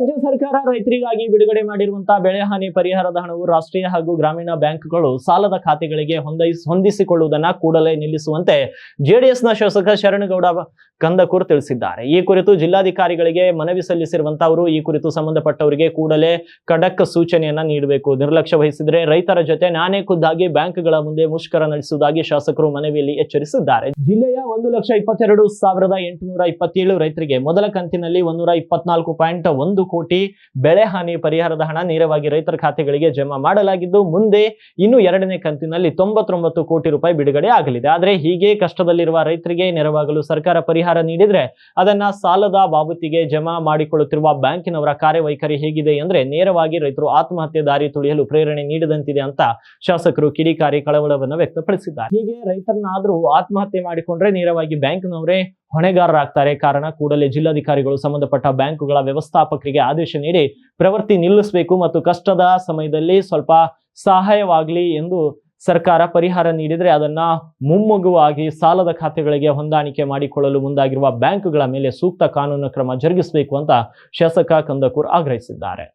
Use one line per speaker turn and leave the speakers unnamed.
ರಾಜ್ಯ ಸರ್ಕಾರ ರೈತರಿಗಾಗಿ ಬಿಡುಗಡೆ ಮಾಡಿರುವಂತಹ ಬೆಳೆ ಹಾನಿ ಪರಿಹಾರದ ಹಣವು ರಾಷ್ಟ್ರೀಯ ಹಾಗೂ ಗ್ರಾಮೀಣ ಬ್ಯಾಂಕ್ಗಳು ಸಾಲದ ಖಾತೆಗಳಿಗೆ ಹೊಂದಿಸ್ ಹೊಂದಿಸಿಕೊಳ್ಳುವುದನ್ನ ಕೂಡಲೇ ನಿಲ್ಲಿಸುವಂತೆ ಜೆಡಿಎಸ್ನ ಶಾಸಕ ಶರಣಗೌಡ ಕಂದಕೂರ್ ತಿಳಿಸಿದ್ದಾರೆ. ಈ ಕುರಿತು ಜಿಲ್ಲಾಧಿಕಾರಿಗಳಿಗೆ ಮನವಿ ಸಲ್ಲಿಸಿರುವಂತಹ ಅವರು ಈ ಕುರಿತು ಸಂಬಂಧಪಟ್ಟವರಿಗೆ ಕೂಡಲೇ ಖಡಕ್ ಸೂಚನೆಯನ್ನ ನೀಡಬೇಕು. ನಿರ್ಲಕ್ಷ್ಯ ವಹಿಸಿದ್ರೆ ರೈತರ ಜೊತೆ ನಾನೇ ಖುದ್ದಾಗಿ ಬ್ಯಾಂಕ್ಗಳ ಮುಂದೆ ಮುಷ್ಕರ ನಡೆಸುವುದಾಗಿ ಶಾಸಕರು ಮನವಿಯಲ್ಲಿ ಎಚ್ಚರಿಸಿದ್ದಾರೆ. ಜಿಲ್ಲೆಯ ಒಂದು ಲಕ್ಷ ಇಪ್ಪತ್ತೆರಡು ಸಾವಿರದ ಎಂಟುನೂರ ಇಪ್ಪತ್ತೇಳು ರೈತರಿಗೆ ಮೊದಲ ಕಂತಿನಲ್ಲಿ ಒಂದೂರ ಇಪ್ಪತ್ನಾಲ್ಕು ಪಾಯಿಂಟ್ ಒಂದು ಕೋಟಿ ಬೆಳೆ ಹಾನಿ ಪರಿಹಾರದ ಹಣ ನೇರವಾಗಿ ರೈತರ ಖಾತೆಗಳಿಗೆ ಜಮಾ ಮಾಡಲಾಗಿದ್ದು, ಮುಂದೆ ಇನ್ನು ಎರಡನೇ ಕಂತಿನಲ್ಲಿ ತೊಂಬತ್ತೊಂಬತ್ತು ಕೋಟಿ ರೂಪಾಯಿ ಬಿಡುಗಡೆ ಆಗಲಿದೆ. ಆದರೆ ಹೀಗೆ ಕಷ್ಟದಲ್ಲಿರುವ ರೈತರಿಗೆ ನೆರವಾಗಲು ಸರ್ಕಾರ ಪರಿಹಾರ ನೀಡಿದ್ರೆ ಅದನ್ನ ಸಾಲದ ಬಾಬತಿಗೆ ಜಮಾ ಮಾಡಿಕೊಳ್ಳುತ್ತಿರುವ ಬ್ಯಾಂಕಿನವರ ಕಾರ್ಯವೈಖರಿ ಹೇಗಿದೆ ಅಂದ್ರೆ ನೇರವಾಗಿ ರೈತರು ಆತ್ಮಹತ್ಯೆ ದಾರಿ ತುಳಿಯಲು ಪ್ರೇರಣೆ ನೀಡದಂತಿದೆ ಅಂತ ಶಾಸಕರು ಕಿಡಿಕಾರಿ ಕಳವಳವನ್ನು ವ್ಯಕ್ತಪಡಿಸಿದ್ದಾರೆ. ಹೀಗೆ ರೈತರನ್ನಾದರೂ ಆತ್ಮಹತ್ಯೆ ಮಾಡಿಕೊಂಡ್ರೆ ನೇರವಾಗಿ ಬ್ಯಾಂಕ್ನವರೇ ಹೊಣೆಗಾರರಾಗ್ತಾರೆ. ಕಾರಣ ಕೂಡಲೇ ಜಿಲ್ಲಾಧಿಕಾರಿಗಳು ಸಂಬಂಧಪಟ್ಟ ಬ್ಯಾಂಕುಗಳ ವ್ಯವಸ್ಥಾಪಕರಿಗೆ ಆದೇಶ ನೀಡಿ ಪ್ರವೃತ್ತಿ ನಿಲ್ಲಿಸಬೇಕು ಮತ್ತು ಕಷ್ಟದ ಸಮಯದಲ್ಲಿ ಸ್ವಲ್ಪ ಸಹಾಯವಾಗಲಿ ಎಂದು ಸರ್ಕಾರ ಪರಿಹಾರ ನೀಡಿದರೆ ಅದನ್ನ ಮುಮ್ಮಗುವಾಗಿ ಸಾಲದ ಖಾತೆಗಳಿಗೆ ಹೊಂದಾಣಿಕೆ ಮಾಡಿಕೊಳ್ಳಲು ಮುಂದಾಗಿರುವ ಬ್ಯಾಂಕುಗಳ ಮೇಲೆ ಸೂಕ್ತ ಕಾನೂನು ಕ್ರಮ ಜರುಗಿಸಬೇಕು ಅಂತ ಶಾಸಕ ಕಂದಕೂರ್ ಆಗ್ರಹಿಸಿದ್ದಾರೆ.